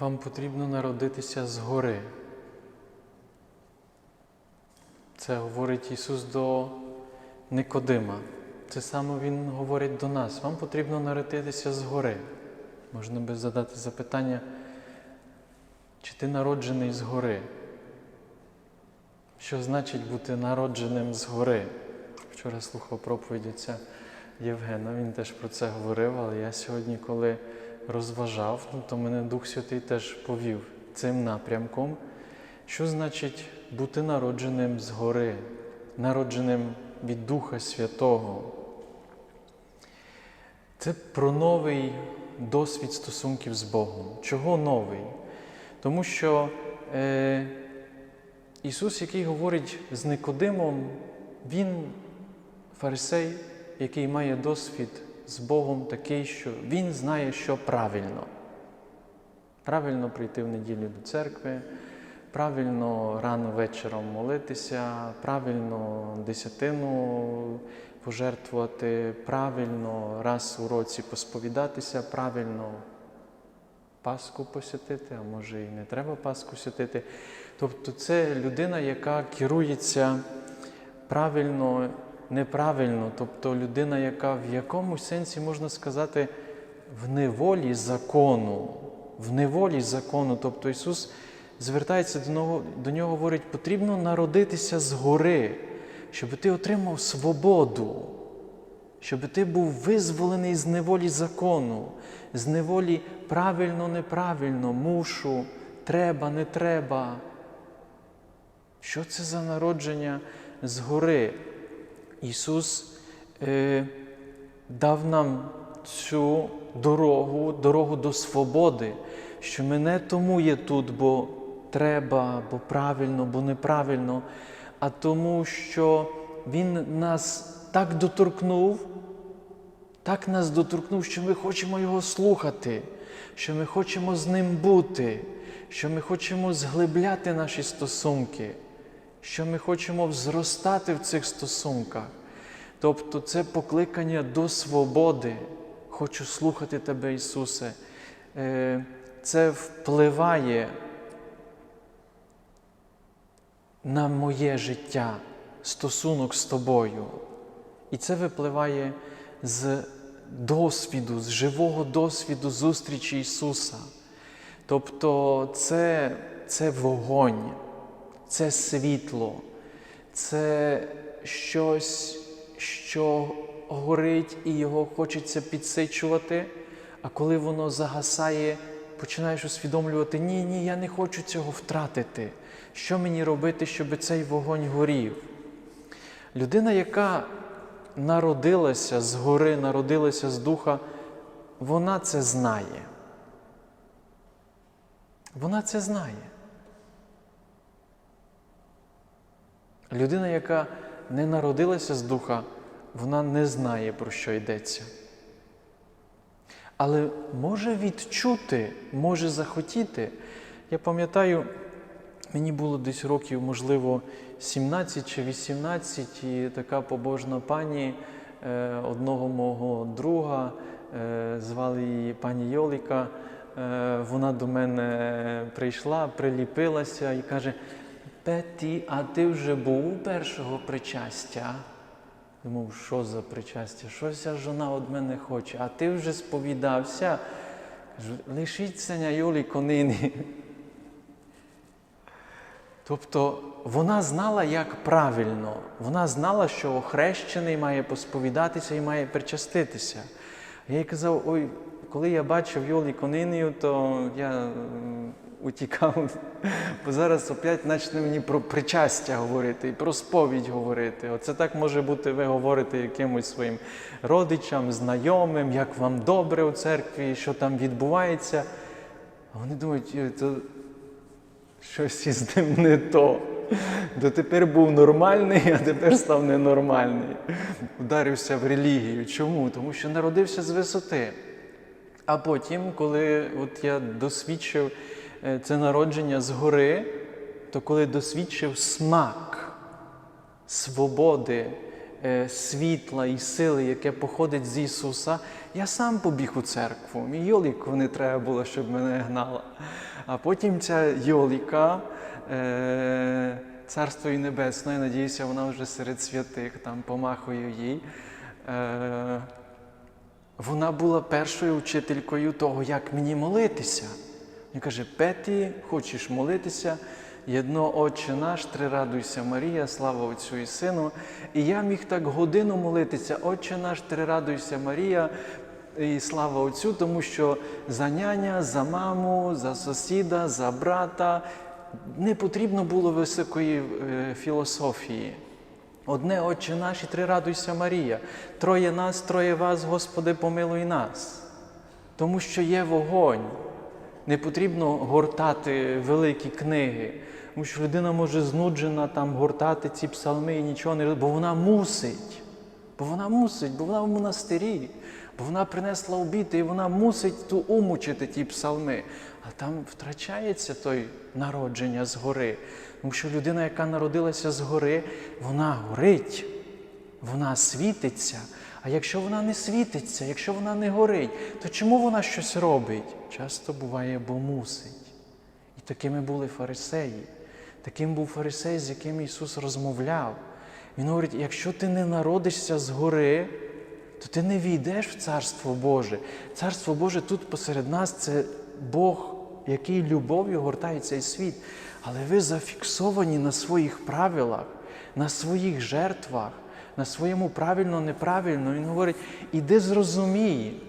Вам потрібно народитися згори. Це говорить Ісус до Никодима. Це саме Він говорить до нас. Вам потрібно народитися згори. Можна би задати запитання, чи ти народжений згори? Що значить бути народженим згори? Вчора слухав проповідь отця Євгена, він теж про це говорив, але я сьогодні, коли розважав, то мене Дух Святий теж повів цим напрямком. Що значить бути народженим згори, народженим від Духа Святого? Це про новий досвід стосунків з Богом. Чого новий? Тому що е, Ісус, який говорить з Никодимом, Він фарисей, який має досвід з Богом такий, що Він знає, що правильно. Правильно прийти в неділю до церкви, правильно рано вечором молитися, правильно десятину пожертвувати, правильно раз у році посповідатися, правильно Пасху посвятити, а може і не треба Пасху святити. Тобто це людина, яка керується правильно, неправильно, тобто людина, яка в якомусь сенсі можна сказати в неволі закону, в неволі закону. Тобто Ісус звертається до нього, до нього говорить, потрібно народитися згори, щоб ти отримав свободу, щоб ти був визволений з неволі закону, з неволі правильно, неправильно, мушу, треба, не треба. Що це за народження згори? Ісус е, дав нам цю дорогу, дорогу до свободи, що ми не тому є тут, бо треба, бо правильно, бо неправильно, а тому, що Він нас так доторкнув, так нас доторкнув, що ми хочемо Його слухати, що ми хочемо з Ним бути, що ми хочемо зглибляти наші стосунки, що ми хочемо взростати в цих стосунках. Тобто це покликання до свободи. Хочу слухати Тебе, Ісусе. Е, Це впливає на моє життя, стосунок з тобою. І це випливає з досвіду, з живого досвіду зустрічі Ісуса. Тобто це, це вогонь, це світло, це щось, що горить і його хочеться підсичувати, а коли воно загасає, починаєш усвідомлювати, ні, ні, я не хочу цього втратити. Що мені робити, щоб цей вогонь горів? Людина, яка народилася згори, народилася з духа, вона це знає. Вона це знає. Людина, яка не народилася з духа, вона не знає, про що йдеться. Але може відчути, може захотіти. Я пам'ятаю, мені було десь років, можливо, 17 чи 18, і така побожна пані е, одного мого друга, е, звали її пані Йоліка. Е, вона до мене прийшла, приліпилася і каже: Петі, а ти вже був першого причастя? Думав, що за причастя? Що ця жона від мене хоче? А ти вже сповідався? Кажу, лишіться на Йолі конини. Тобто вона знала, як правильно. Вона знала, що охрещений має посповідатися і має причаститися. Я їй казав, ой, коли я бачив Йолі конинію, то я утікав, бо зараз опять почне мені про причастя говорити і про сповідь говорити. Оце так може бути, ви говорите якимось своїм родичам, знайомим, як вам добре у церкві, що там відбувається. А вони думають, то щось із ним не то. Дотепер був нормальний, а тепер став ненормальний. Вдарився в релігію. Чому? Тому що народився з висоти. А потім, коли от я досвідчив це народження згори, то коли досвідчив смак свободи, е, світла і сили, яке походить з Ісуса, я сам побіг у церкву. Мій Йоліку не треба було, щоб мене гнала. А потім ця Йоліка, е, Царство і Небесне, я надіюся, вона вже серед святих, там помахую їй. Е, вона була першою вчителькою того, як мені молитися. Він каже: Петі, хочеш молитися? Єдно Отче наш, три радуйся Марія, слава Отцю і Сину. І я міг так годину молитися, Отче наш, три радуйся Марія, і слава Отцю, тому що за няня, за маму, за сусіда, за брата не потрібно було високої е, філософії. Одне Отче наш і три радуйся Марія. Троє нас, троє вас, Господи, помилуй нас. Тому що є вогонь. Не потрібно гортати великі книги, тому що людина може знуджена там гортати ці псалми і нічого не бо вона мусить. Бо вона мусить, бо вона в монастирі, бо вона принесла обіти, і вона мусить ту умучити ті псалми. А там втрачається той народження згори. Тому що людина, яка народилася згори, вона горить, вона світиться. А якщо вона не світиться, якщо вона не горить, то чому вона щось робить? Часто буває, бо мусить. І такими були фарисеї. Таким був фарисей, з яким Ісус розмовляв. Він говорить: якщо ти не народишся згори, то ти не війдеш в Царство Боже. Царство Боже тут посеред нас це Бог, який любов'ю гортає цей світ. Але ви зафіксовані на своїх правилах, на своїх жертвах, на своєму правильно, неправильно. Він говорить, іди зрозумій.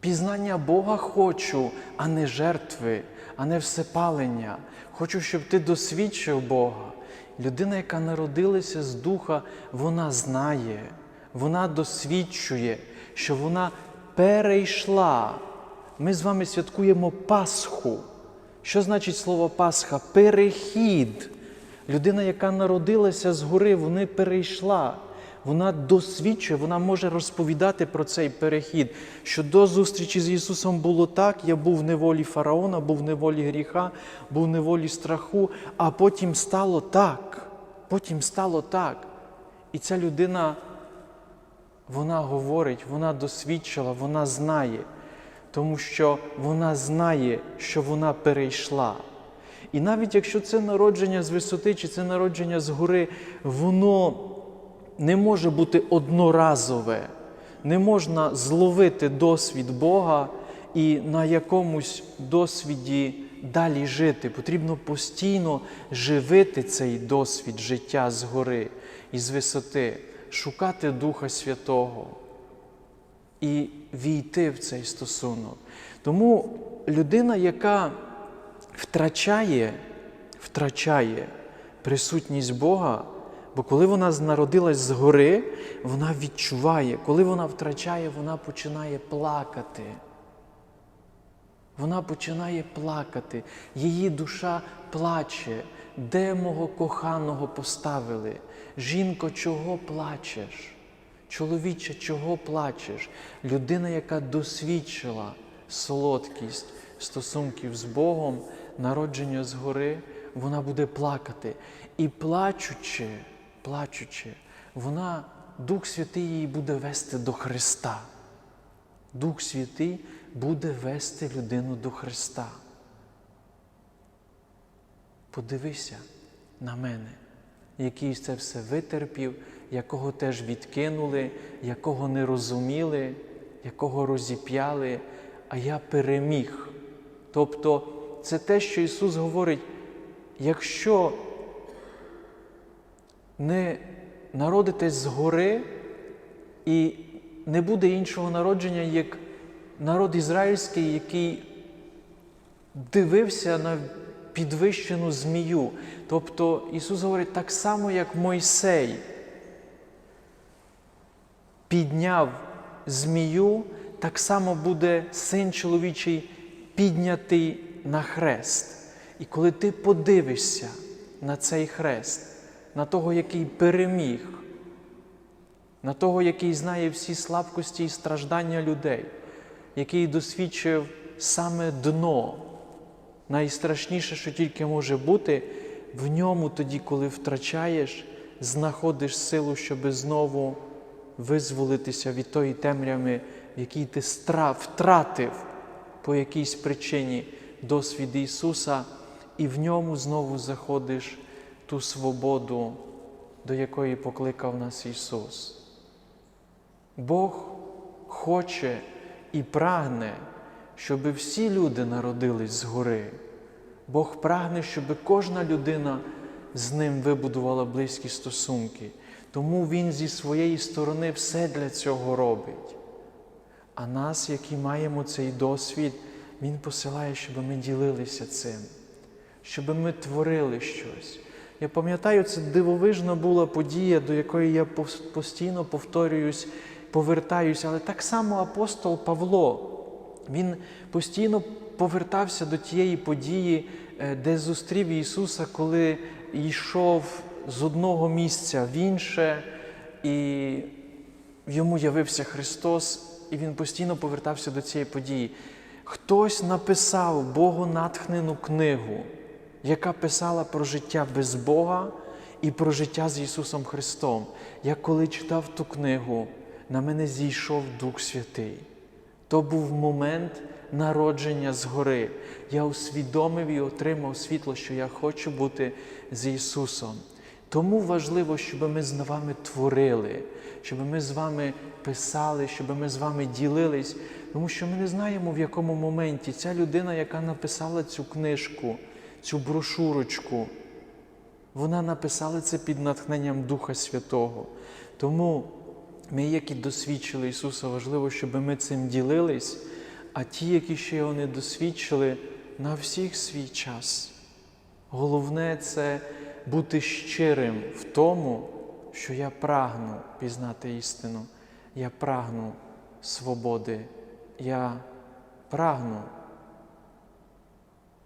Пізнання Бога хочу, а не жертви, а не всепалення. Хочу, щоб ти досвідчив Бога. Людина, яка народилася з духа, вона знає, вона досвідчує, що вона перейшла. Ми з вами святкуємо Пасху. Що значить слово Пасха? Перехід. Людина, яка народилася згори, вона перейшла. Вона досвідчує, вона може розповідати про цей перехід, що до зустрічі з Ісусом було так, я був в неволі фараона, був в неволі гріха, був в неволі страху, а потім стало так. Потім стало так. І ця людина, вона говорить, вона досвідчила, вона знає, тому що вона знає, що вона перейшла. І навіть якщо це народження з висоти чи це народження з гори, воно не може бути одноразове, не можна зловити досвід Бога і на якомусь досвіді далі жити. Потрібно постійно живити цей досвід життя згори і з висоти, шукати Духа Святого і війти в цей стосунок. Тому людина, яка втрачає, втрачає присутність Бога, бо коли вона народилась згори, вона відчуває, коли вона втрачає, вона починає плакати. Вона починає плакати, її душа плаче, де мого коханого поставили. Жінко, чого плачеш? Чоловіче, чого плачеш? Людина, яка досвідчила солодкість стосунків з Богом, народження згори, вона буде плакати. І плачучи, плачучи, вона, Дух Святий її буде вести до Христа. Дух Святий буде вести людину до Христа. Подивися на мене, який це все витерпів, якого теж відкинули, якого не розуміли, якого розіп'яли, а я переміг. Тобто це те, що Ісус говорить, якщо не народитесь згори і не буде іншого народження, як народ ізраїльський, який дивився на підвищену змію. Тобто Ісус говорить так само, як Мойсей підняв змію, так само буде син чоловічий піднятий на хрест. І коли ти подивишся на цей хрест, на того, який переміг, на того, який знає всі слабкості і страждання людей, який досвідчив саме дно, найстрашніше, що тільки може бути, в ньому тоді, коли втрачаєш, знаходиш силу, щоб знову визволитися від тої темряви, в ти втратив по якійсь причині досвід Ісуса, і в ньому знову заходиш ту свободу, до якої покликав нас Ісус. Бог хоче і прагне, щоб всі люди народились згори. Бог прагне, щоб кожна людина з ним вибудувала близькі стосунки. Тому Він зі своєї сторони все для цього робить. А нас, які маємо цей досвід, Він посилає, щоб ми ділилися цим, щоб ми творили щось. Я пам'ятаю, це дивовижна була подія, до якої я постійно повторююсь, повертаюсь, але так само апостол Павло, він постійно повертався до тієї події, е, де зустрів Ісуса, коли йшов з одного місця в інше, і йому явився Христос, і він постійно повертався до цієї події. Хтось написав богонатхнену книгу, яка писала про життя без Бога і про життя з Ісусом Христом. Я коли читав ту книгу, на мене зійшов Дух Святий. То був момент народження згори. Я усвідомив і отримав світло, що я хочу бути з Ісусом. Тому важливо, щоб ми з вами творили, щоб ми з вами писали, щоб ми з вами ділились, тому що ми не знаємо, в якому моменті ця людина, яка написала цю книжку, цю брошурочку, вона написала це під натхненням Духа Святого. Тому ми, які досвідчили Ісуса, важливо, щоб ми цим ділились, а ті, які ще його не досвідчили, на всіх свій час. Головне це бути щирим в тому, що я прагну пізнати істину, я прагну свободи, я прагну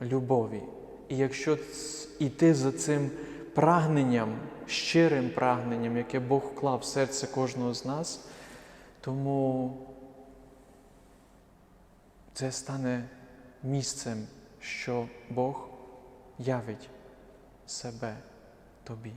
любові. І якщо іти за цим прагненням, щирим прагненням, яке Бог вклав в серце кожного з нас, тому це стане місцем, що Бог явить себе тобі.